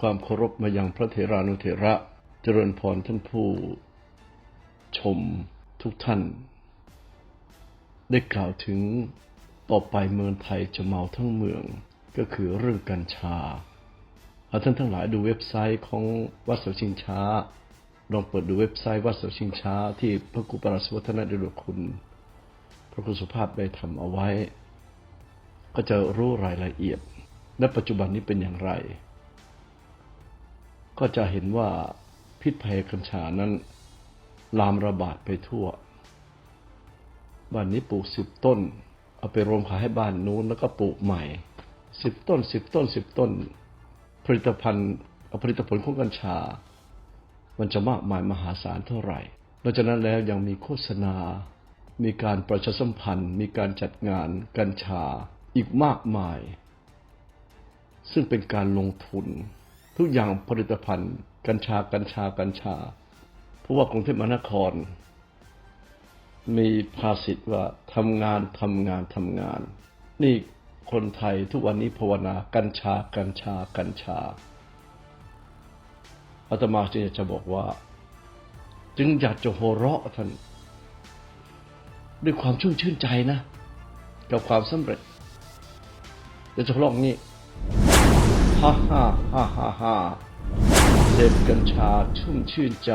ความเคารพมายังพระเถรานุเถระ เจริญพรท่านผู้ชมทุกท่าน ได้กล่าวถึงต่อไปเมืองไทยจะเมาทั้งเมืองก็คือเรื่องกัญชาเอาท่านทั้งหลายดูเว็บไซต์ของวัดเสาชิงช้า ลองเปิดดูเว็บไซต์วัดเสาชิงช้า ที่พระครูปราศวัฒนเดชคุณ พระครูสุภาพได้ทำเอาไว้ ก็จะรู้รายละเอียด และปัจจุบันนี้เป็นอย่างไร ก็จะเห็นว่าพิษภัยกัญชานั้น ลามระบาดไปทั่ว บ้านนี้ปลูกสิบต้น เอาไปรวมขายให้บ้านนู้นแล้วก็ปลูกใหม่สิบต้นสิบต้นสิบต้น ผลิตภัณฑ์ผลิตผลของกัญชา มันจะมากมายมหาศาลเท่าไหร่นอกจากนั้นแล้วยังมีโฆษณา มีการประชาสัมพันธ์ มีการจัดงานกัญชาอีกมากมาย ซึ่งเป็นการลงทุน ทุกอย่างผลิตภัณฑ์ กัญชากัญชากัญชาเพราะว่ากรุงเทพมหานคร มีภาษิตว่าทำงานทำงานทำงาน นี่คนไทยทุกวันนี้ภาวนากัญชากัญชากัญชาอาตมาจึงอยาจะบอกว่า จึงอยากจะโหเราะท่าน ด้วยความชุ่มชื่นใจนะ กับความสำเร็จเดี๋ยวจะร้องนี้ ฮ่าฮ่าฮ่าฮ่าฮ่าเสพกัญชาชุ่มชื่นใจ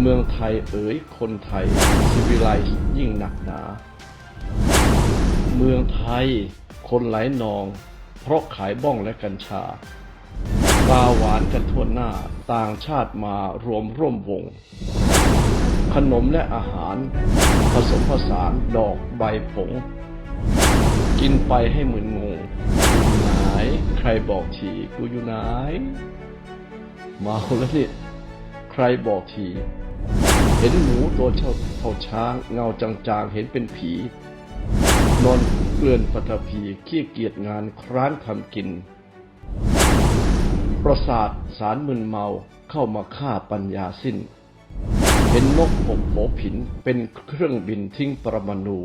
เมืองไทยเอ๋ยคนไทยสิวิไลยิ่งหนักหนา เมืองไทยคนไหลนอง เพราะขายบ้องและกัญชาปลาหวานกันทั่วหน้าต่างชาติมารวมร่วมวง ขนมและอาหาร ผสมผสานดอกใบผง กินไปให้มึนงงอนใค รบอกทีกูอยู่ไหนเมาแล้วนี่ใครบอกทีเห็นหมูตัวเช่าเท่าช้าง เงาจางๆเห็นเป็นผี นอนเกลื่อนปฐพีขี้เกียจงานคร้านทำกิน ประสาทสารมึนเมาเข้ามาฆ่าปัญญาสิ้น เห็นนกหกโผผินเป็นเครื่องบินทิ้งปรมาณู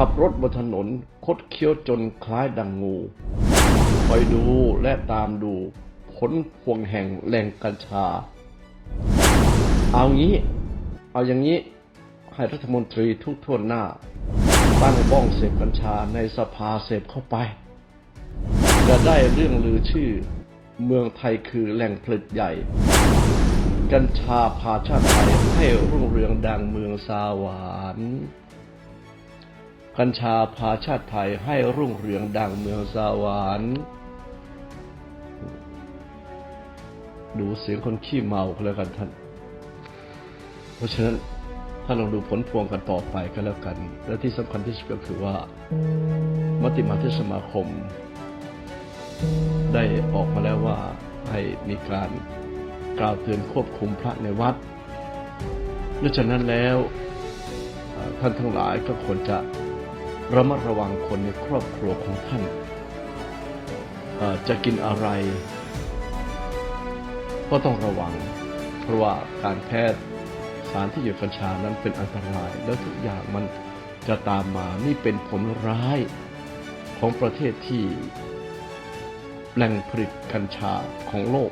ขับรถบนถนนคดเคี้ยวจนคล้ายดังงูคอยดูและตามดูผลพวงแห่งแหล่งกัญชา เอางี้ เอาอย่างนี้ให้รัฐมนตรีทุกทั่วหน้า ตั้งบ้องเสพกัญชาในสภาเสพเข้าไป จะได้เรื่องลือชื่อ เมืองไทยคือแหล่งผลิตใหญ่ กัญชาพาชาติไทยให้รุ่งเรืองดังเมืองสาวรรค์ กัญชาพาชาติไทยให้รุ่งเรืองดังเมืองสวรรค์ดูเสียงคนขี้เมาก็แล้วกันท่าน เพราะฉะนั้นถ้านลองดูผลพวงกันต่อไปก็แล้วกัน และที่สำคัญที่สุดก็คือว่า มติมาที่สมาคม ได้ออกมาแล้วว่าให้มีการกล่าวเตือนควบคุมพระในวัดดังฉะนั้นแล้วท่านทั้งหลายก็ควรจะ ระมัดระวังคนในครอบครัวของท่าน จะกินอะไร ก็ต้องระวัง เพราะว่าการแพทย์สารที่อยู่กัญชานั้นเป็นอันตราย แล้วทุกอย่างมันจะตามมานี่เป็นผลร้ายของประเทศที่แหล่งผลิตกัญชาของโลก